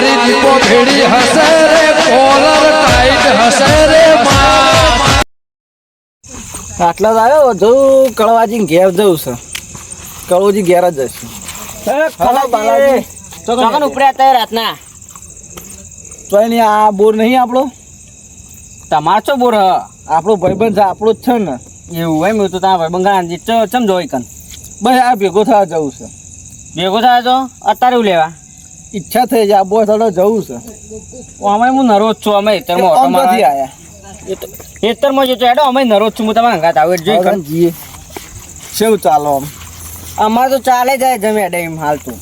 મારી દીપો ભેડી હશે રે કોલર ટાઈટ હશે રે આટલા જ આવ્યો જવું કળવાજી ઘેર જવું છે. કળવાજી ઘેર જ જશે ઉપડ્યા હતા રાતના. તોય નહીં આ બોર નહીં આપણો? તમાર બોર હ? આપણો ભાઈબંધ છે આપણો જ છે ને. એવું એમ મેં તો તારા ભાઈ બંગા ચમ જોઈ કન? બસ આ ભેગો થવા જવું છે. ભેગો થવા તો અત્યારે લેવા? ઈચ્છા થઈ જાય બોસ થોડો જવું છે. અમે હું નરોજ છું અમે હેતરમાં ઓટો આયા. હેતરમાં જો એડો અમે નરોજ છું હું તમારા હંગાત આવું એટલે જોઈ જીએ કેવું ચાલો આમ? અમારે તો ચાલે જાય જમે એમ હાલતું.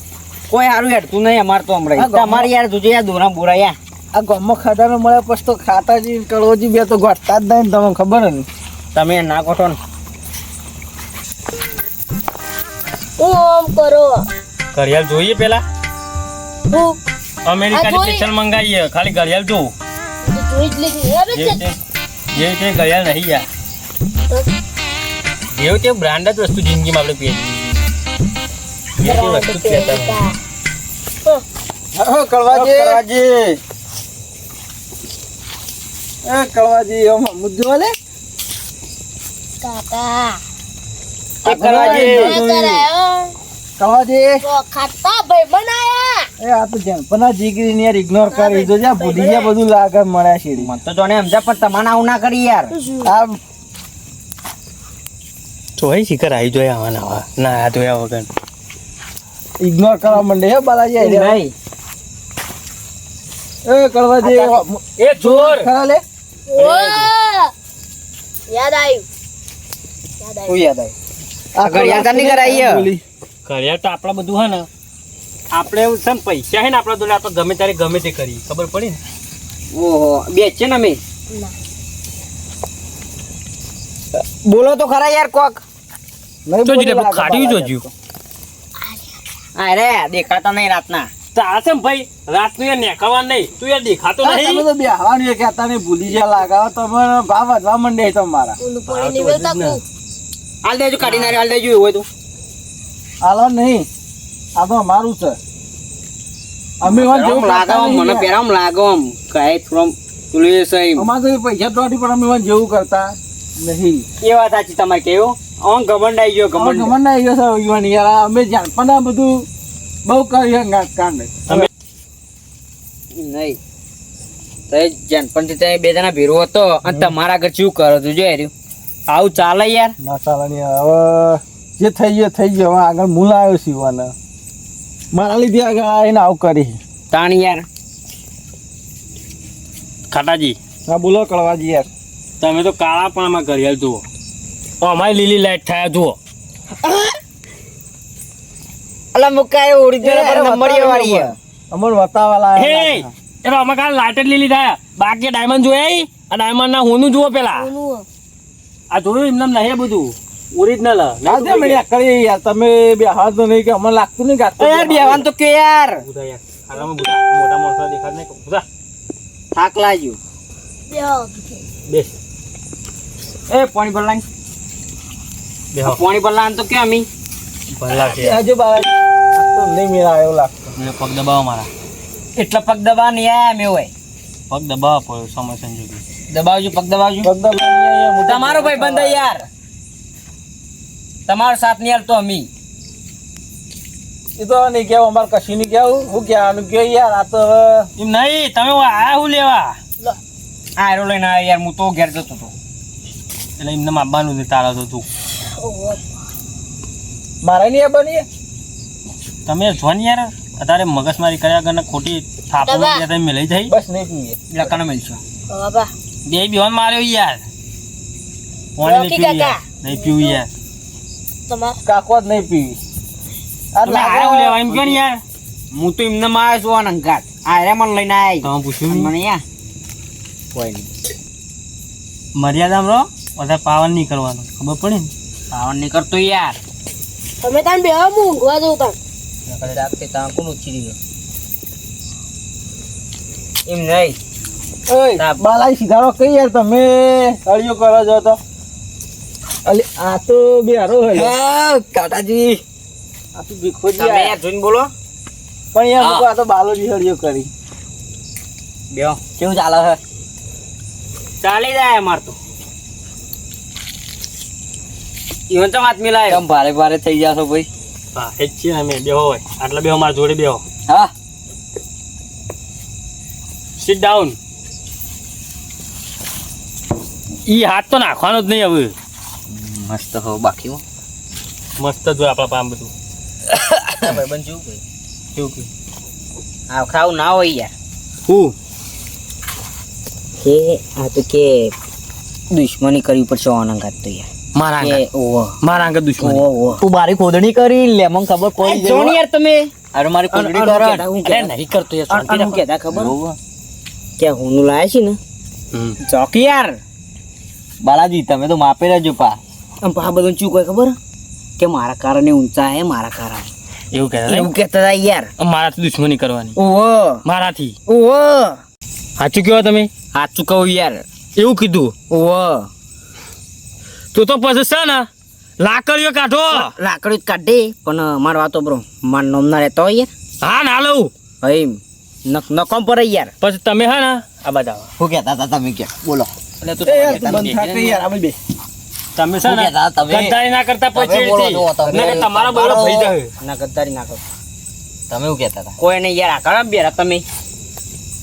કોઈ સારું હેડતું નહીં અમારે તો હમણાં. ગામમાં- યાર જોજે યાર દોરા બોરા યાર આ ગામમાં ખાધાનો મળે પછી તો ખાતાજી કળવજી બે તો ઘટતા જ નહીં તમને ખબર ને? તમે ના કોઠો ને. હું ઓમ કરો? કરિયાલ જોઈએ પેલા? હું અમેરિકાની. સ્પેશિયલ મંગાવીએ. ખાલી ઘડિયાળ જો જોઈ જ તે ઘડિયાળ નહીં યાર. જેવું તે બ્રાન્ડ જ વસ્તુ જિંદગીમાં આપણે પહેરી જે તે વસ્તુ પહેરતા હા કળવાજી. એ કળવાજી. આમ મુદ્દો લે. કાકા. એ કળવાજી તો ખાતા ભાઈ બનાયા. એ આ તો જનપના જીગરી ને યાર ઇગ્નોર કરી દીધો છે. ભૂલી ગયા બધું લાગે મળ્યા શેરી મને તો જોને સમજા પણ તમારે આવું ના કરી યાર. આ તો આવી જોઈએ આવા ના આ તો વગર. ઇગ્નોર કરવા માંડે હે બાલાજી આઈ નહીં. એ કળવાજી એ ચોર ખરા લે. યાદ આવ્યું યાદ આવ્યું યાદ આવ્યું આ ઘડિયાળ તાર નહીં કરાઈ હે? તો આપણા બધું હે ને આપણે એવું છે ને પૈસા હે ને આપણા દોડે આપણે ગમે ત્યારે ગમે તે કરી ખબર પડી ને? ઓહો બે છે ને અમે? બોલો તો ખરા યાર કોક. નહીં લાગે જોજ્યું. અરે દેખાતા નહીં રાતના. તો આ છે ને ભાઈ રાતનું યાર નેકળવા નહીં. તું યાર દેખાતો હા, તમે નહીં તો બેહવાનું એ કહેતા નહીં ભૂલી જ્યાં લાગાવ તમે ભાવ વધવા માંડે તમારા. હાલ દેજો કાઢી નાખે હાલ દેજો હોય તો. હાલો નહીં. આ તો અમારું છે. અમે વાત જેવું પેરામ લાગે કરતા આમ, નહીં મને પેરામ લાગે આમ. કહે થોડું તુલે એ અમાર તો પૈસા તો પણ અમે વાત જેવું કરતા નહીં. એ વાત સાચી તમારે કેવું? ઓન ગમંડ આવી ગયો ગમંડ. ગમન ગયો આવ્યો યુવાન યાર. અમે જાણ પણ આ બધું બહુ કર્યું કાંડ. અમે નહીં. તો જનપણથી તે બે જણા ભેરો હતો. અને તમારા આગળ શું કરો તું જોઈ રહ્યું? આવું ચાલે યાર? ના ચાલે નહીં હવે જે થઈ ગયો થઈ ગયો. હવે આગળ આવ્યો શિવાને મારા લીધે આગળ આવીને આવું કરી. તાણ યાર. ખાટાજી. હા બોલો કળવાજી યાર. તમે તો કાળા પણ આમાં ઘડિયાળ જુઓ. તો અમારી લીલી લાઈટ થયા જુઓ. અલા મુકાય ઓરિજિનલ નંબરિયા વાળી અમર વતાવાલા હે એ અમે કાલ લાઈટ લીલી થયા. બાકી ડાયમંડ જોયા આ ડાયમંડ ના હોનું જુઓ પેલા. આ જોયું એમને નહીં બધું? ઓરિજિનલ આજે મેં કરી યાર તમે બે હાથ તો નહીં કે અમને લાગતું નહીં કે એ યાર બેવાન તો કે યાર. મોટા મોટા દેખાડ નહીં. બુધા થાક લાગ્યું. બેહો. બેસ. એ પાણી ભરલા બેહો. પાણી ભરલા તો કે અમી? ભરલા છે હજુ બાબા તો નહીં મેળા આવ્યો લાગતો. મેં પગ દબાવો મારા. એટલા પગ દબા નહીં આયા મેં હોય. પગ દબાવો પડ્યો સમય સંજોગી. દબાવજો પગ દબાવજો. પગ મોટા તમારો ભાઈ બંધ યાર. તમારો સાથ નહીં હાલતો અમી. એ તો નહીં કેવું અમારે કશું નહીં કેવું હું કહેવાનું કે યાર આ તો એમ નહીં તમે આ હું લેવા? આ એરો લઈને આવ્યા યાર હું તો ઘેર જતો હતો. એટલે એમને માબાનું ને તારા તો તું. મારે નહીં બની? તમે જો ને યાર અત્યારે મગજમારી કર્યા વગર ખોટી થાપો તમે મેં લઈ જઈ બસ નહીં લખાણ મળશો બાબા. બે બિહોન માર્યો યાર. નહીં નહીં પીવું યાર. તમાર? કાકો જ નહીં પીવી. આ તમે લેવા એમ કહો ને યાર. હું તો એમને માં છું અંગાત આ રે મને લઈને આવી તમે પૂછ્યું મને યાર કોઈ નહીં. મર્યાદામાં રહો. વધારે પાવન નહીં કરવાનો. ખબર પડે ને? પાવન નહીં કરતો યાર. તમે તાન બે હું ઊંઘવા જઉં તાન. નકર રાખતે ત્યાં કોણ ઉછી ગયો? એમ નહીં. ઓય બાલાઈ સીધારો કઈ યાર તમે? અળિયો કરો જો તો. અલી આ તો બે હારો હળિયો કાટાજી આ તો ભીખોજી તમે. જોઈને બોલો. પણ યાર મુકો આ તો બાલોજી હળિયો કરી. બેહો. કેવું ચાલે હે? ચાલી જાય માર તો. ઈવન તો વાત મિલાય કમ ભારે ભારે થઈ જાશો ભાઈ. હા જ છીએ અમે બેહો હોય. આટલા બેહો મારા જોડે બેહો. હા. સીટ ડાઉન ઈ હાથ તો નાખવાનો જ નહીં હવે. મસ્ત હો બાકી મસ્ત જો આપણા પામ બધું. ભાઈબંધ જેવું ભાઈ. કેવું કે? આ ખાવું ના હોય યાર. હું? કે આ તો કે દુશ્મની કરવી પડશે ઓનંગાત તો યાર. મારા કે મારા દુશ્મની. તું મારી ખોદણી કરી લે મને ખબર પડી યાર તમે. અરે મારી ખોદણી કરો. અરે નહીં કરતો યાર શાંતિ કેતા ખબર કે હું લાયા છે ને. ચોક યાર. બાલાજી તમે તો માપે રહેજો પા. આમ પા બધું શું કહે ખબર? કે મારા કારણે ઊંચા હે મારા કારણે. એવું કહેતા એવું કહેતા હતા યાર. મારાથી દુશ્મની કરવાની. ઓહો. મારાથી. ઓહો. સાચું કહેવા તમે? સાચું કહું યાર. એવું કીધું? ઓહો. તો તો પછી છે ને લાકડીઓ કાઢો. લાકડી જ કાઢે. પણ મારો વાતો બ્રો માર નોમ ના રહેતો હોય યાર. હા ના લઉં. હઈ નક નકોમ પર યાર. પછી તમે હા ને આ બધા. હું કહેતા હતા તમે કે બોલો. એટલે તું યાર તું બંધ થાક યાર આપણે બે તમે છે ને? ગદ્દારી ના કરતા પછી તમારા બોલો તમારો- ભાઈ જાય ના ગદ્દારી ના કરો. તમે શું કહેતા હતા? કોઈ નહીં યાર આ બેરા તમે.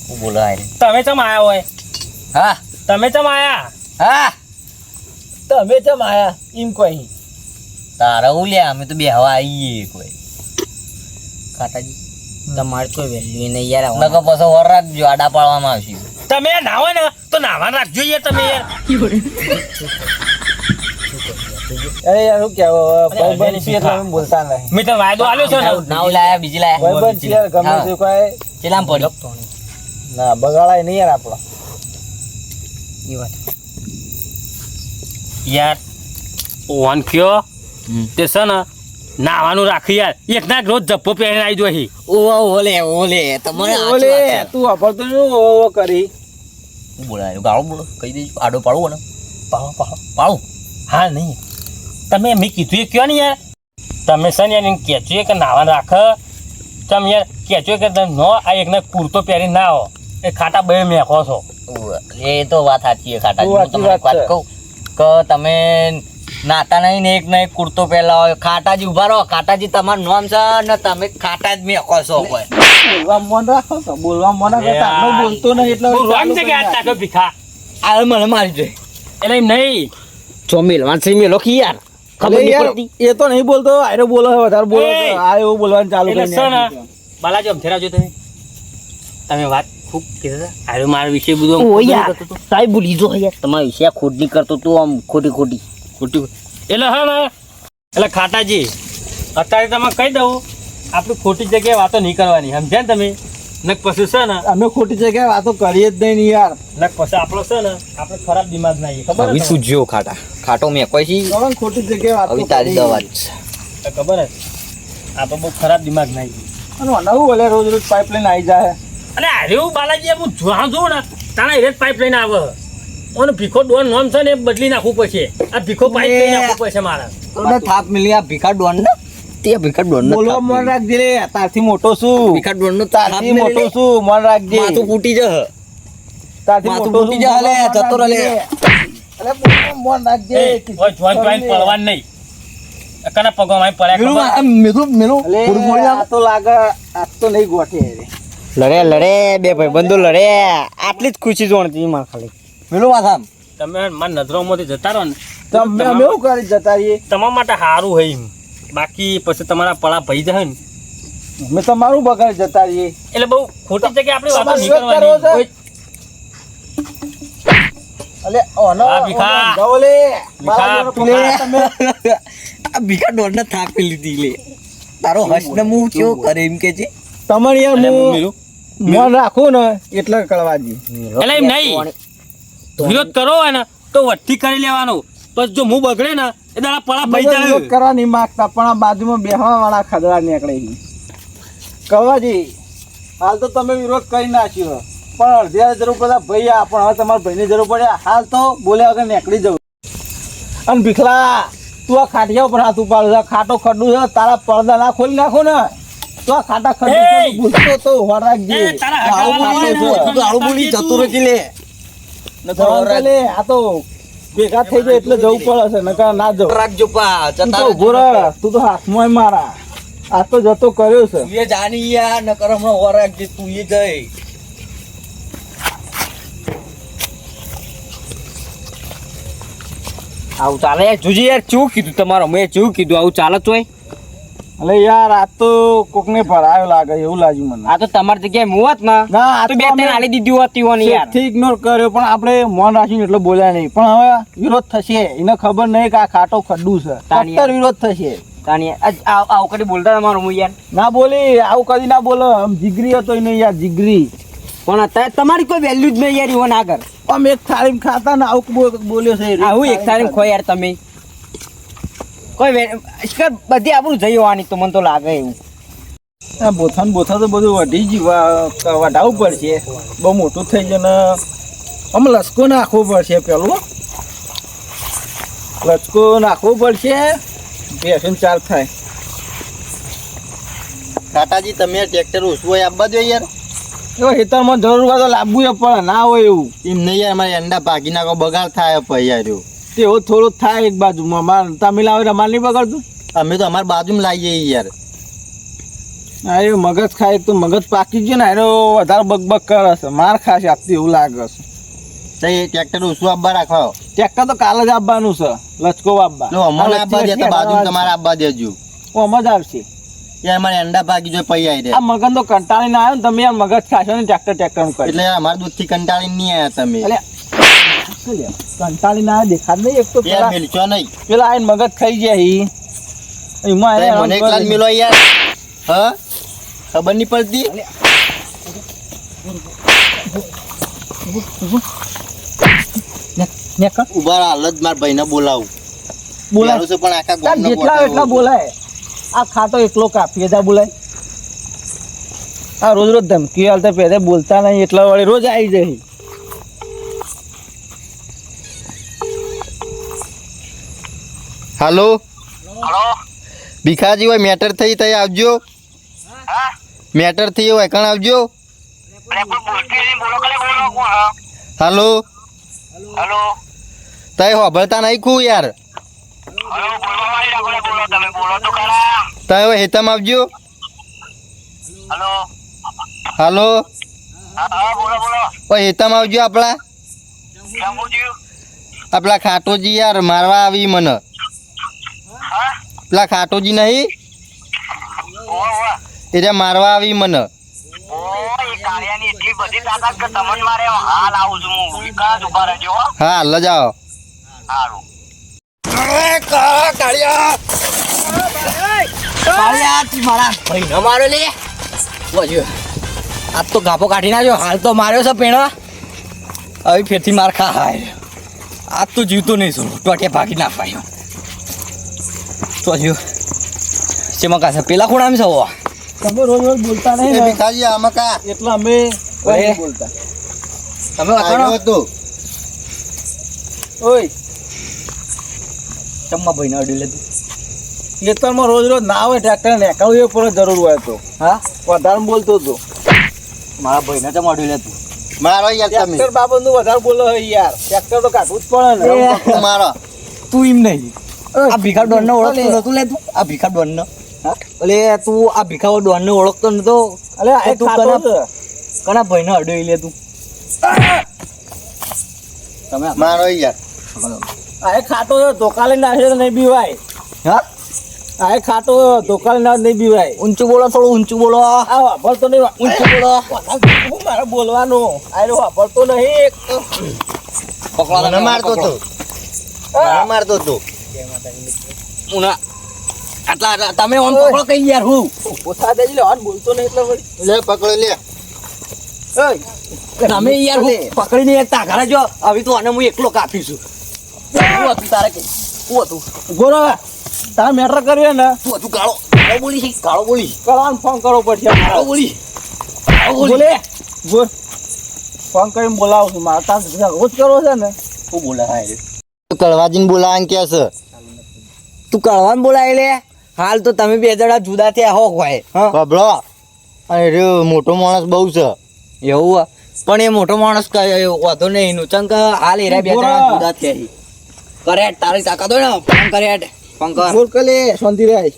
હું બોલો તમે ચમ આયા હોય? હા. તમે ચમ આયા? હા. તમે ચમ આયા? એમ કોઈ. તારા હું લ્યા અમે તો બે હવા આવીએ કોઈ. કાકાજી તમારે કોઈ વેલ્યુ નહીં યાર નકો પછી વર રાખજો આડા પાડવામાં આવશે. તમે ના હોય ને તો નાવા રાખજો યાર તમે યાર. અરે યાર શું કેવો ભાઈબંધ છીએ એટલે અમે બોલતા નહીં. મેં વાયદો આલ્યો છે ને? નાવ લાયા બીજી લાયા. ભાઈબંધ છીએ, ગમે તે કોઈ. ચેલામ પડ્યો ના બગાડાય નહીં યાર આપણો. એ વાત. યાર ઓન કયો તે છે ને નાવાનું રાખી યાર. એક ના રોજ જપ્પો પહેરીને આવી જોઈ ઓ ઓલે ઓલે ઓલે તમારે ઓલે તું વાપરતો ઓ ઓવો કરી? હું બોલાય ગાળો બોલો કહી દેજો આડો પાડવો ને. પાડો પાડો. પાડું. હા નહીં. તમે મેં કીધું એ કયો ને યાર? તમે છે ને યાર એને કહેજો કે નાવા રાખ. તમે યાર કહેજો કે તમે નો આ એકને કુર્તો પહેરી ના આવો. એ ખાટા બે મેખો છો. એ તો વાત સાચી છે ખાટા. હું તમને વાત કહું કે તમે નાતા નહીં ને એક ને એક કુર્તો પહેલા હોય ખાટાજી ઊભા રહો. ખાટાજી તમારું નામ છે ને તમે ખાટા જ મેકો છો કોઈ. બોલવા મન રાખો છો? બોલવા મન રાખો બોલતો નહીં એટલે રોંગ છે કે આ તાકો ભીખા? આ મને મારી દે. એટલે નહીં. જો મિલવાન છે મેલો કી યાર? ખબર અરે નહીં યાર, પડતી. એ તો નહીં બોલતો આયરો બોલો છે, વધારે બોલો! છે. આ એવું બોલવાનું ચાલુ. બાલાજી તમે. તમે વાત ખૂબ કીધા હતા. મારા વિશે બધું કરતો ભૂલી જો યાર. તમારા વિશે આ ખોટ નહીં કરતો તું આમ ખોટી ખોટી. ખોટી એટલે હા ને એટલે ખાટાજી અત્યારે તમે કહી દઉં આપણી ખોટી જગ્યાએ વાતો નહીં કરવાની. સમજ્યા ને તમે? નક પછી છે ને અમે ખોટી જગ્યાએ વાતો કરીએ જ નહીં ને યાર. નક પછી આપણો છે ને આપણે ખરાબ દિમાગ ના આવીએ ખબર હવે શું ખાટા? ખાટો મેકો છે. તમે ખોટી જગ્યાએ વાતો હવે તારી. દવા છે? ખબર જ આપણે બહુ ખરાબ દિમાગ ના આવી અને નવું ભલે રોજ રોજ પાઇપલાઇન આવી જાય અરે હાર્યું બાલાજી હું જોવા જોઉં ને તારા એ પાઇપ લઈને આવે. અને ભીખો ડોન નોન છે ને એ બદલી નાખવું પડશે. આ ભીખો પાઇપલાઇન નાખવું પડશે મારા. થાપ મિલી આ ભીખા ડોન ને તે ભીખા ડોન ને મન રાખજે તારથી મોટો છું. ભીખા ડોન નો તારથી મોટો. છું મન રાખજે. માથું ફૂટી જશે. તારથી મોટો ફૂટી છું, લે, જતો રહે રાખજે. અલે મન રાખજે. ઓય જોઈન જોઈન પડવાનું નહીં. કના પગમાં પડ્યા મેલું ખબર? આમ મેલું મેલું પૂરું બોલી આ તો લાગે આ તો નહીં ગોઠે લડે લડે બે ભાઈ બંધુ લડે. આટલી જ ખુશી જોણતી મારે ખાલી. મેલું માથા તમે મારા નજરોમાંથી જતા રહો ને તમે અમે એવું કરી જતા રહીએ. તમારા માટે સારું હોય બાકી પછી તમારા પડા ભઈ જાય ને? અમે તમારું બગાડ જતા રહીએ. એટલે બહુ ખોટી જગ્યાએ આપણે વાતો નહીં કરવાની અલે ઓનો ભીખા. ઓનો ભીખા, બાળકોને પકડો તમે આ ભીખા ડોન ને લીધી લે. તારો હસ મું કેવો કરે એમ કે છે? તમારે યાર હું મન રાખો ને એટલે કળવાજી એટલે એમ નહીં. વિરોધ કરો હોય ને તો વઠ્ઠી કરી લેવાનો. પછી જો હું બગડે ને એ દાડા પડા કરવા નહીં માંગતા પણ આ બાજુમાં બેહવા વાળા ખદડા નીકળે કવાજી હાલ તો તમે વિરોધ કરી નાખ્યો. પણ અડધી જરૂર પડતા ભાઈ આ પણ હવે તમારા ભાઈની જરૂર પડે. હાલ તો બોલ્યા વગર નીકળી જવું. અને ભીખલા તું આ ખાટિયા ઉપર હાથ ઉપાડ છે. ખાટો ખડું છે. તારા પડદા ના ખોલી નાખો ને. તો આ ખાટા ખડું ભૂલતો તો વાર રાખજે. તારા આવું બોલી જતું રહેતી જવાનું લે, આ તો ભેગા થઈ જાય એટલે જવું પડે છે નકર ના જવું. રાખજો પા તું તો ઊભો રહે તું તો હાથમાં મારા. આ તો જતો કર્યો છે. એ જાણી યાર નકર હમણાં ઓર રાખજે તું એ જઈ. આવું ચાલે? યાર જોજે યાર ચૂ કીધું તમારો? મેં ચૂ કીધું આવું ચાલે તોય એટલે યાર આ તો કોકને ભરાયો લાગે એવું લાગ્યું મને. આ તો તમારી જગ્યાએ હું હોત ને ના આ તો બે ત્રણ આલી દીધી હોત ઈવોને યાર. થી ઇગ્નોર કર્યો પણ આપણે મોન રાખીને એટલે બોલ્યા નહીં. પણ હવે વિરોધ થશે એને ખબર નહીં કે આ ખાટો ખડ્ડું છે. તાણી વિરોધ થશે. તાણી યાર, આ- આ- આવું કરી બોલતા તમારું હું યાર? ના બોલી આવું કદી ના બોલો. આમ જીગરી હતો એને યાર જીગરી. પણ અત્યારે તમારી કોઈ વેલ્યુ જ નહીં યાર ઈવોને આગળ. આમ એક થાળી ખાતા ને આવું બોલ્યો છે. આવું એક તારીખ ખો યાર તમે. કોઈ બધી આપણું જઈ હોવાની તો મને તો લાગે એવું. બોથા બોથા તો બધું વઢી જ વા- વઢાવવું પડશે. બહુ મોટું થઈ જાય ને આમ લસકો નાખવો પડશે પેલું. લચકો નાખવો પડશે. બેસીન ચાલ થાય. કાટાજી તમે ટ્રેક્ટર ઉસવો આપવા જોઈએ યાર. એવો હેતરમાં જરૂર હોય તો લાવવું જ પડે ના હોય એવું. એમ નહીં યાર મારે અંડા ભાગી નાખો બગાડ થાય પછી યાર એવું. તેવો થોડો થાય એક બાજુમાં માર તમે લાવે અમારે નહીં પકડતું અમે તો અમારી બાજુમાં લાવીએ યાર. હા એ મગજ ખાય તો મગજ પાકી ગયો ને એનો વધારે બકબક કરે છે. માર ખાશે આપતી એવું લાગે છે. તો એ ટ્રેક્ટર ઉસવો આપવા રાખો ટ્રેક્ટર તો કાલે જ આપવાનું છે. લચકો આપવા જો આપવા દે તો બાજુ તમારે આપવા દેજો. ઓમ જ આવશે. યાર મારે અંડા ભાગી જોઈએ પછી આવી આ મગન તો કંટાળીને આવ્યો ને તમે આ મગજ ખાશો ને ટ્રેક્ટર ટ્રેક્ટર એટલે યાર અમારા દૂધથી કંટાળીને નહીં આવ્યા તમે. એટલે શું ના દેખાડ નહીં એક તો પેલા મિલચો નહીં પેલા આઈને મગજ ખાઈ જાય ઈ. એમાં મને એકલા મિલો યાર હ ખબર નહીં પડતી ઊભા રહો, હાલ જ મારા ભાઈને બોલાવું બોલાવું છે પણ આખા તાર જેટલા એટલા બોલાય આ ખાતો એકલો કાપીએ જા બોલાય આ રોજ રોજ ધમકી હાલતા પહેરે બોલતા નહીં એટલા વાળી રોજ આવી જાય હાલો? ભીખાજી હોય મેટર થઈ તઈ આવજો. મેટર થઈ હોય કણ આવજો? હાલો? હલો? તઈ હોભળતા નહીં ખું યાર. તય તઈ હવે હેતમ આવજો. હલો? હેતમ આવજો આપણા. આપણા ખાટોજી યાર મારવા આવી મને. પેલા ખાટોજી નહીં? એટલે મારવા આવી મને. ઓ એ કાર્યાની એટલી બધી તાકાત કે તમને મારે હાલ આવું છું. હું. લે બોજો આજ તો ગાપો કાઢી નાખ્યો. હાલ તો માર્યો છે પેણા. હવે ફેરથી માર ખા હાય. આજ તો જીવતો નહીં છું. ટોટે ભાગી ના પાયો તો જો શેમાં છે? પેલા ખૂણા આમ છો? તમે રોજ રોજ બોલતા નહીં ભીખાજી આમાં કા? એટલે અમે કોઈ બોલતા. તમે વાંચો હતું ઓય. ચમ્મા ભાઈને અડી લેતું ખેતરમાં રોજ રોજ ના હોય ટ્રેક્ટર નેકાળવું એ પણ જરૂર હોય તો. હા? વધારે બોલતો હતો મારા ભાઈને ચમ અડી લેતું મારો યાર ટ્રેક્ટર બાબતનું વધારે બોલો હોય યાર. ટ્રેક્ટર તો કાઢવું જ પડે ને. મારો. તું એમ નહીં. આ ભીખા ડોન ઓળખતો નતું લે તું? આ ભીખા ડોન ને એટલે તું આ ભીખા ડોન ને ઓળખતો નતો. આ તું કના- કના ભાઈ ને અડ્યો લે તું? તમે મારો યાર. આ એ ધોકા લઈને નાખે નહીં બીવાય. હા? આ છે, ધોકા લઈને નહીં બીવાય. ઊંચું બોલો થોડું ઊંચું બોલો. આ વાપરતો નહીં ઊંચું બોલો. મારે બોલવાનું? આ વાપરતો નહીં મને મારતો તો. મને મારતો તો. ઉના. આટલા આટલા તમે ઓન પકડો કઈ યાર હું? પોતા લે ઓન બોલતો નહીં એટલે ભાઈ લે પકડ લે. ઓય, તમે યાર હું પકડીને એક ઘરે જો. હવે તો આને હું એકલો કાપી છું. શું હતું તારે કે હું હતું. ગોરો તાર મેટર કર્યો ને? તું હતું કાળો. કાળો બોલી છે કાળો બોલી? કરવાનું ફોન કરો પડશે. કાળો બોલી. કાળો બોલી. બોલે. બોલ. ફોન કરીને બોલાવું છું. મારા તાર રોજ કરો છે ને? હું બોલા હા કળવાજીને બોલાવા કે છે. તું કળવાને બોલાય લે? હાલ તો તમે બે જણા જુદા થયા હો હોય હા? અરે મોટો માણસ બહુ છે. એવું પણ એ મોટો માણસ વાંધો નહીં. નુચંક હાલ એરા બે જણા જુદા થયા કરે તારી તાકાત હોય ને? ફોન કરે હેડ. બોલ કલે લે શાંતિ રહે.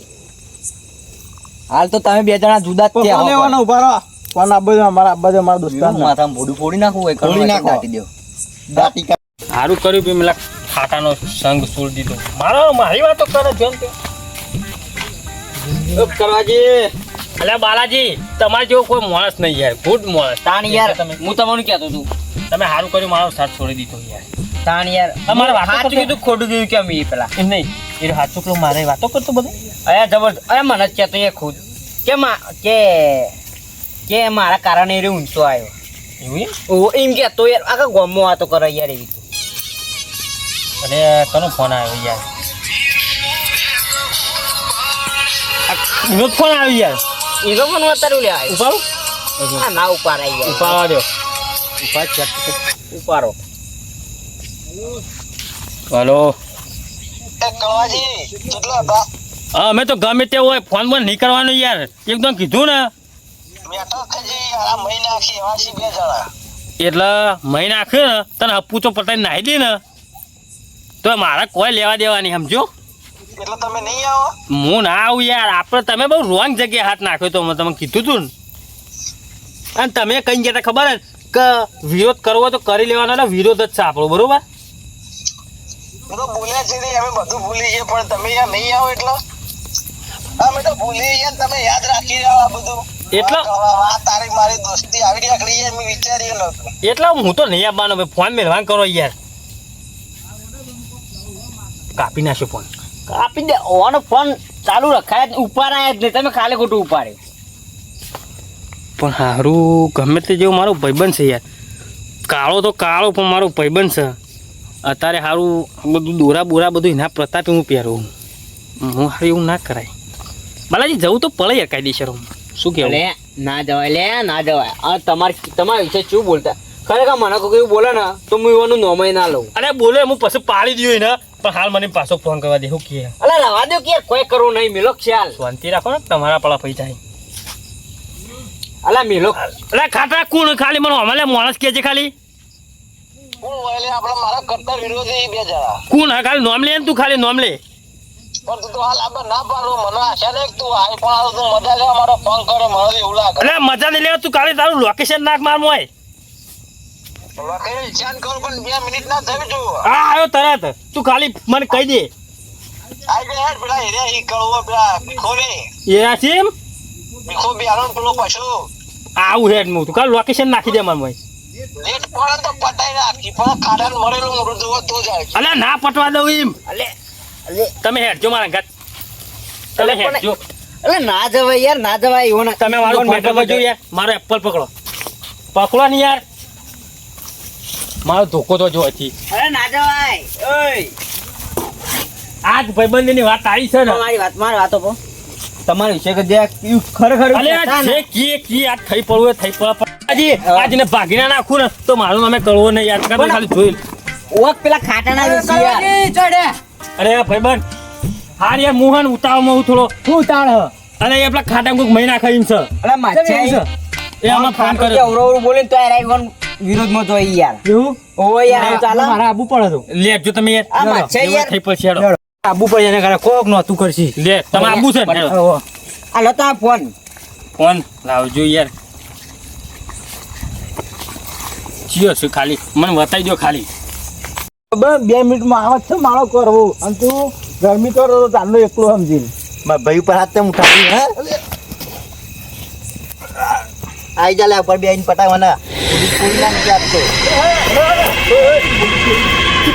હાલ તો તમે બે જણા જુદા જ થયા લેવાનો ઊભા રહો? કોણ દે અમારા આપવા દે દોસ્તાર માથા મોડું ફોડી નાખું હોય ફોડી નાખો. દાટી દો. દાટી કા- સારું કર્યું કે પેલા ખાટાનો સંગ છોડી દીધો. મારો મારી વાતો કરે જેમ તે. કરવાજી. અલ્યા બાલાજી તમારે જેવો કોઈ માણસ નહીં યાર. ગુડ માણસ. તાણ યાર. હું તમને કહેતો છું તમે સારું કર્યું મારો સાથ છોડી દીધો યાર. તાણ યાર. તમારે વાતો સાચું કીધું ખોટું કીધું કેમ એ પેલા? એમ નહીં. એ સાચું પેલો મારે વાતો કરતો બધું? અયા જબરદસ્ત અયા મને જ કહેતો એ ખુદ. કે કે કે મારા કારણે એ ઊંચો આવ્યો. એવું એમ? એમ કહેતો યાર. આખા ગામમાં વાતો કરે યાર એવી. અને કનો ફોન આવ્યો યાર? આ ફોન આવ્યો યાર? એ તો મને અત્યારે લે આવ્યો ઉપાડો. આ ના ઉપાડ આવી ઉપાડવા દો. ઉપાડ ચેક ઉપાડો. હલો. એ કવાજી કેટલા હતા હા અમે તો ગમે તે હોય ફોન પણ નીકળવાનું યાર. એકદમ કીધું ને. એટલે મહિના આખી ને તને હપ્પુ તો પટાઈ નાહી દે ને. તો મારે કોઈ લેવા દેવાની સમજો? એટલે તમે નહીં આવો? હું ના આવું યાર આપણે તમે બહુ રોંગ જગ્યાએ હાથ નાખ્યો તો મેં તમને કીધું તું ને. અને તમે કઈ ગયા ખબર કે વિરોધ કરવો તો કરી લેવાનો ને વિરોધ જ છે આપણો બરોબર? હું છે અમે બધું ભૂલી જઈએ પણ તમે યાર નહીં આવો એટલે? અમે તો ભૂલી ગયા તમે યાદ રાખી રહ્યા આ બધું. એટલો- આ- આ મારી દોસ્તી આવી નીકળી મેં વિચાર્યું નતું એટલે હું તો નહીં આવવાનો ફોન મેળવાન કરો યાર. કાપી નાખ્યો ફોન કાપી દે. ઓનો ફોન ચાલુ રખાય જ ઉપાડાય જ નહીં. તમે ખાલી ખોટું ઉપાડે. પણ હારું ગમે તે જેવું મારો ભાઈબંધ છે યાર. કાળો તો કાળો પણ મારો ભાઈબંધ છે. અત્યારે સારું બધું દોરા બોરા બધું એના પ્રતાપે હું પહેરું હું હારું એવું ના કરાય. બાલાજી જવું તો પડે યાર કાયદેસર. શું કહેવું? લે ના જવાય લે ના જવાય. આ તમારે તમારા વિશે શું બોલતા? ખરેખર મને કોઈ બોલે ને તો હું એવાનું નોમય ના લઉં. અરે બોલે હું પછી પાડી દઉં ને પણ હાલ મને પાછો ફોન કરવા દે હું કે. અલા રવા દો કે કોઈ કરું નહીં મિલો ખ્યાલ. શાંતિ રાખો ને તમારા પડા પૈસા અલા મિલો અરે ખાટા કોણ ખાલી? મને અમારે માણસ કે છે ખાલી. હું વાલે આપણે મારા કરતા વિરોધી બે જણા. કોણ હા ખાલી નોમ લે ને તું ખાલી નોમ લે. પણ તું તો હાલ આપણે ના પાડો મને આશા નહીં તું આવી પણ તું મજા લે મારો ફોન કરે મને એવું લાગે. અરે મજા નહીં લેવા તું ખાલી તારું લોકેશન નાખ માર મોય લખેલું ધ્યાન કરું પણ બે મિનિટ ના થયું તું હા આવ્યો તરત. તું ખાલી મને કહી દે. આઈ ગયા હેડ પેલા હીરે હી કળવો પેલા ભીખો ને. એ સિમ ભીખો બિહારો પેલો પશુ આવું હેડ હું તું કાલ લોકેશન નાખી દે મને મોય લેટ પડે તો પટાઈ નાખી પણ ખાડા મરેલું મોઢું જોવો તો જાય અલે ના પટવા દઉં એમ. અલે અલે. તમે હેડજો મારા ઘર. તમે હેડ જો. હેડજો અલે ના જવાય યાર ના જવાય એવો ના તમે મારો ફોન પકડજો યાર મારો એપલ પકડો. પકડો ને યાર. મારો ધોકો તો જો હતી અરે ના જવાય. ઓય આજ ભાઈબંધની વાત આવી છે ને. મારી વાત મારી વાતો પો. તમારી વિશે કે જે ખરેખર અલે છે કી કી આ થઈ પડવું થઈ પડે. આજે આજને ભાગીના નાખું ને તો મારું નામે કરવો નહીં યાદ કર ખાલી જોઈ ઓક પેલા ખાટાના વિશે યાર. અરે ભાઈબંધ હાર યાર મોહન ઉતાવળમાં હું થોડો હું ઉતાળ હ. અરે એ પેલા ખાટા કોઈક મહિના ખાઈ છે. અલે માછા એ આમાં ફોન કર્યો. ઓરો ઓરો બોલે ને તો આ આઈફોન વિરોધમાં તો યાર. એવું? ઓ યાર ચાલો. મારે આબુ પડે તો લેજો તમે યાર માછા યાર. થઈ પછી હેડો. આબુ પડે એને કરે કોક નો તું કરશી. લે તમે આબુ છે ને? આ લો તા ફોન. ફોન લાવજો યાર. જીઓ છે ખાલી. મને બતાવી દો ખાલી. બસ બે મિનિટમાં આવે છે મારો કરવો. અને તું ગરમી કરો તો ચાલો એકલો સમજીને. મારા ભાઈ ઉપર હાથ તેમ ઉઠાવી હે? આઈ જા લે ઉપર બેહીને પટાવવાના પૂરી નથી આપતો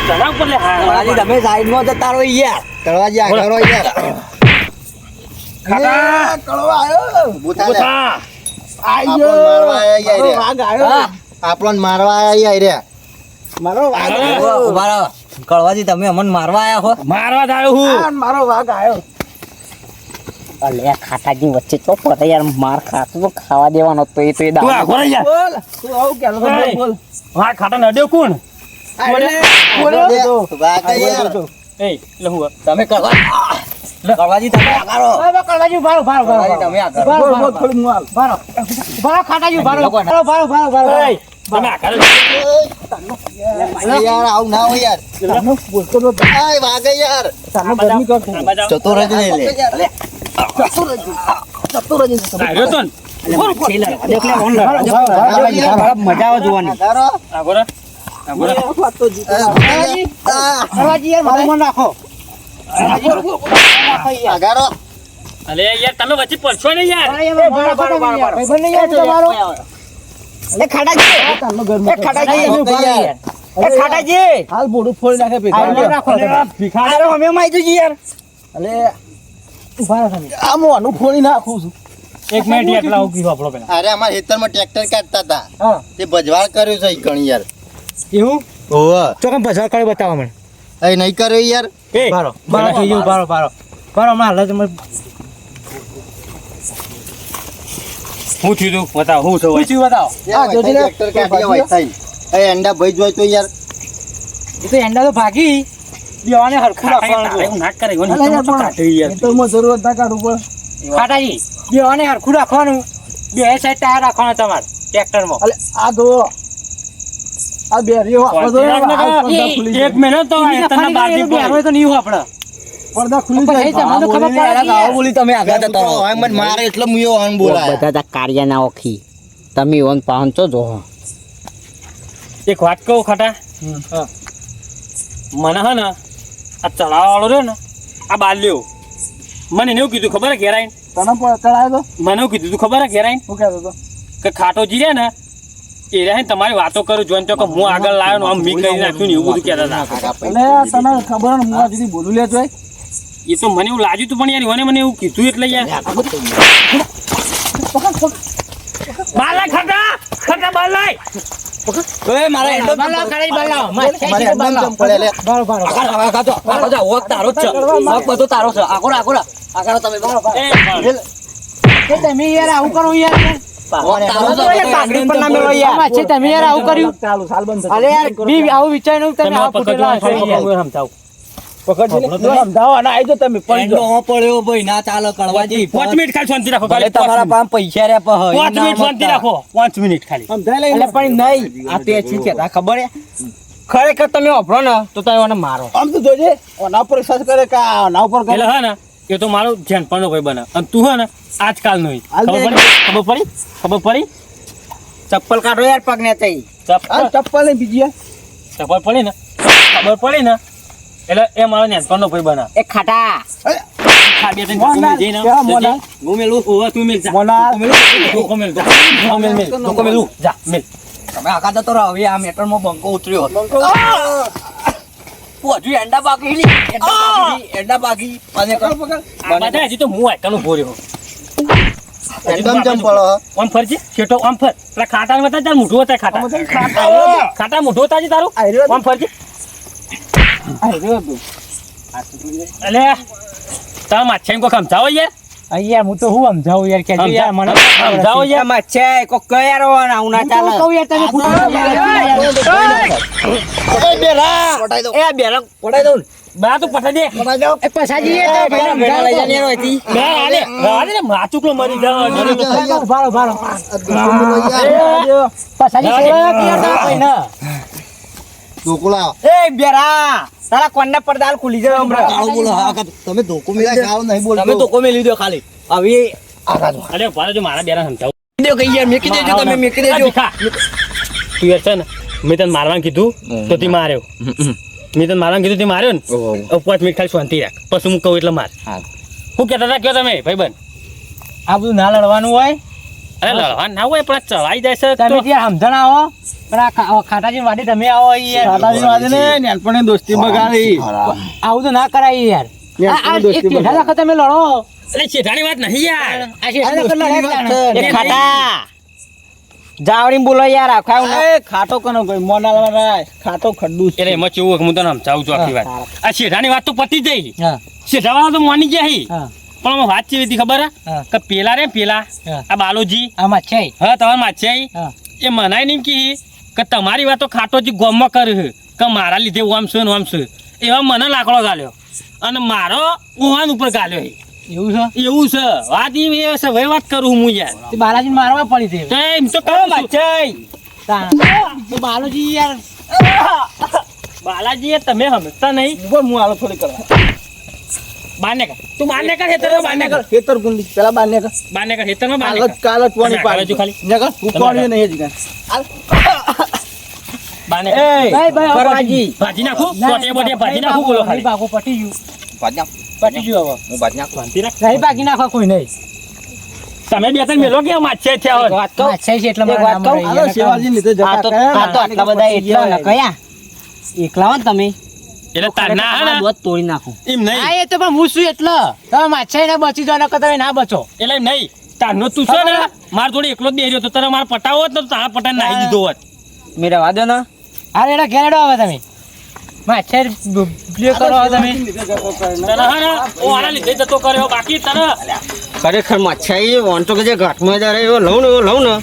તળાવ પર લે હા તમે સાઈડમાં જતા રહો યાર તળવાજી આગળ રહો યાર કળવા મારવા આયા રે. મારો આયા આવ્યો. ઊભા રહો. કળવાજી તમે અમને મારવા આયા હો. મારવા જ આવ્યો હું મારો વાઘ આવ્યો. અલે ખાટાજી વચ્ચે પડે યાર માર ખાતું તો ખાવા દેવાનો તો એ તો એ તું રહી જા બોલ તું આવું કે બોલ હા ખાટા નડ્યો કોણ? બોલે. બોલે. તો. વાઘ યાર. તો. એ એટલે હું તમે કળવા કળવાજી તમે આકારો કળવાજી ભારો ભારો ભારો તમે આકારો ભારો બોલ, બોલ, થોડી હાલ. ભારો ભારો ખાટાજી ભારો. ભારો ભારો ભારો ભારો તમે આ યાર આવું ના હોય યાર તાનો બોલતો તો આય વાગે યાર તાનો ગરમી કર આ બાજુ આવો. જતો રહેજે લે લે આવ્યો તો મજા આવે જોવાની તારો આ બોલો. આ બોલો. કળવાજી યાર મારું મન રાખો આગારો અલે યાર તમે વચ્ચે પડશો ને યાર એ ખાટાજી એ ખાટાજી આવો તો યાર. એ ખાટાજી હાલ બોડું ફોડી નાખે આ રાખો અરે અમે માઈ જઈએ યાર. અલે ભારો તમે. આ મોનું ફોડી નાખું છું. એક મિનિટ યાર ઊભી વાપરો પેલા. અરે અમારા ખેતરમાં ટ્રેક્ટર કાઢતા હતા. તે ભજવાળ કર્યું છે ઈ કણી યાર. એવું? ઓહ. તો કેમ બજાર કરી બતાવો મને. એ નહીં કર્યો યાર. એ બારો બારો થઈ ગયું બારો બારો બારો જ મને હું થયું તું બતાવ હું છું પૂછ્યું બતાવ. યાર, જોજે ને. ટ્રેક્ટર કાઢી હોય થઈ એ અંડા ભાઈ જોય તો યાર. એ તો એંડા તો ભાગી. દેવાને હરખું રાખવાનું નાક કરે એવું અલે તો કાઢી યાર. ખેતરમાં જરૂરત ના કાઢું પણ ખાટાજી દેવાને હરખું રાખવાનું. બે સાઈડ ટાયર રાખવાના તમારે ટ્રેક્ટરમાં અલે આ જો આ બેરીઓ આ જો આ પડદા એક મહિનો તો આ તને બાજી તો નહીં આપણે. પડદા ખુલી જાય. તમને ખબર પડે કે બોલી તમે આગળ જતા રહો. હવે મને મારે એટલે હું એવો બોલાય. બધા તા કાર્ય ના ઓખી. તમે ઓન પહોંચો જો. એક વાત કહું ખટા? મને હે ને આ ચડાવવાળો રહ્યો ને આ બાલ્યો મને એને એવું કીધું ખબર હે ઘેરાઈને તને ચડાવ્યો તો? મને એવું કીધું તું ખબર હે ઘેરાઈને શું કહેતો તો કે ખાટોજી રહ્યા ને એ રહે તમારી વાતો કરું જોઈને તો કે હું આગળ લાવ્યો ને આમ મી કરી નાખ્યું ને એવું બધું કહેતા હતા. એટલે તને ખબર ને હું આ સુધી બોલું લે જોઈ એ તો મને એવું લાગ્યું હતું પણ યાર મને મને એવું કીધું એટલે યાર બાલા ખાટા ખાટા બાલાય ઓય મારા એંડો બલાવ ખાટાજી બલાવ મારે અંડામ પડે લે બારો બારો આકાર આકાર તો આકાર તો તારો છે હોક બધો તારો છે આકોરા આકોરા આકાર તમે બારો એ કે તમે યાર આવું કરો યાર તમે યાર આવું કર્યું ચાલુ સાલ બંધ અરે યાર બી આવું વિચાર્યું તમે યાર. હું સમજાવું ખરેખર તમે વાપરો ને તો તમે મને મારો. આમ તો જોજે ઓના ઉપર વિશ્વાસ કરે કે આ ઓના ઉપર કરે. એટલે ને એ તો મારો જેનપણનો ભાઈ બને અને તું હે ને આજકાલ નો ખબર પડી? ખબર પડી? ચપ્પલ કાઢો યાર પગને તઈ. ચપ્પલ? ચપ્પલ બીજી ચપ્પલ પડી ને? ખબર પડી ને? એટલે એ મારો નેનપણનો ભાઈ બના એ ખાટા. ખાટા મોઢું હતા ખાટા. ખાટા મોઢું હતા તારું? ફરજી? અલે તમે માછાઈ કોઈ સમજાવો યાર. યાર હું તો હું સમજાવું યાર કે યાર મને સમજાવો યાર. મચ્છે કો કયાર આવું ના ચાલે. કહું યાર તમે એ બેરા પટાઈ દો. એ બેરા પડાઈ દઉં બા તું પઠા દે. પટાઈ દો. એ પછાજી એ તો પેલા ભેડા લઈ જાને યાર અહીંથી. બે આલે આલે ને માચુકલો મરી જાવ. ભારો ભારો યાર પછાજી સેવા કે યાર તમે કોઈને ધોકુલા એ બેરા તારા કોન્ના પડદાલ ખુલી જાય હમણાં. કાળો બોલો હા. તમે ધોકો મેલા ગાવ નહીં બોલતો. તમે ધોકો મેલી દો ખાલી. હવે આકાર અરે ભારે જો મારા બેરા સમજાવ દો કઈ યાર મેકી દેજો તમે મેકી દેજો. તું યાર છે ને મેં તને મારવાનું કીધું તો તી માર્યો. મેં તને મારવાનું કીધું તી માર્યો ને પાંચ મિનિટ ખાલી શાંતિ રાખ. પછી હું કહું એટલે માર. હું. શું કહેતા હતા કયો તમે ભાઈ બન આ બધું ના લડવાનું હોય? અરે લડવા ના હોય પણ ચલાઈ જાય છે તમે ત્યાં સમજણ આવો. પણ આ ખાટાજી વાડી તમે આવો યાર દાદાજી વાદે ને નાનપણની દોસ્તી બગાડી. આવું તો ના કરાય યાર. આ- આ એક ટેઢા દાખલ તમે લડો. અરે શેઠાની વાત નહીં યાર. આ ટેઢા દાખલ લડે એ ખાટા. જાવડીને બોલો યાર આખા એ ખાટો કનો કોઈ? મોનાલવા રાય. ખાટો ખડ્ડુ છે. એટલે એમાં કેવું હું તને સમજાવું છું આખી વાત. આ શેઠાની વાત તો પતી જઈ હા. શેઠાવાળા તો માની ગયા હી. હા. પણ વાત કેવી હતી ખબર? હા. કે પેલા રે પેલા આ બાલોજી. આ માછાઈ હા તમારે માછાઈ એ મનાય નહીં કી કે તમારી વાતો ખાટોજી ગોમમાં કરી છે કે મારા લીધે ઓમ છે ને ઓમ છે. એવા મને લાકડો ગાલ્યો. અને મારો ઓહાન ઉપર ગાલ્યો એવું છે? એવું છે. વાત એ છે ભાઈ વાત કરું હું યાર. બાલાજી મારવા પડી દે તો એમ તો કહો માછાઈ બાલુજી. યાર. બાલાજી તમે સમજતા નહીં. હું આલો થોડી કરવા. બાને કર તું બાને કર હેતરમાં બાને કર ખેતર ગુંડી. પેલા બાર કર બાને કર હેતરમાં બાને કર કાલ જ પાણી તમે આગળ જો ખાલી. ને કર નહીં હજી કાંઈ. બાને કર ભાઈ ભાઈ કરવાજી. ભાજી નાખું? બોટે બોટે ભાજી નાખું? બોલો ખાલી. ભાગો પટી ગયું. બાજના પટી ગયું હવે. હું બાજના શાંતિ રાખ. નહીં ભાગી નાખો કોઈ નહીં. તમે બે ત્રણ મેલો કે માછે થયા હોય? વાત કહું? છે એટલે એક વાત કહું? હાલો શિવાજીને લીધે જતા આ તો આ તો આટલા બધા એટલા ને કયા એકલા હો તમે. એટલે તારના હે ને દોત તોડી નાખું. એમ નહીં. આ એ તો પણ હું શું એટલે. તમે માછા ને બચી જાવ નકર તમે ના બચો. એટલે એમ નહીં. તારનો તું છે ને માર થોડી એકલો જ બેર્યો તો તારે મારે પટાવો હોત ને તો તારા પટાને નાહી દીધો હોત. મેરા વાદો ના. અરે એડા ઘેરડો આવે તમે. માછા પ્લે કરો તમે. તને હે ને ઓ આના લીધે જતો કર્યો બાકી તને. ખરેખર માછા એ વાંચો કે જે ઘાટમાં જ રહ્યો લઉં ને એવો લઉં ને.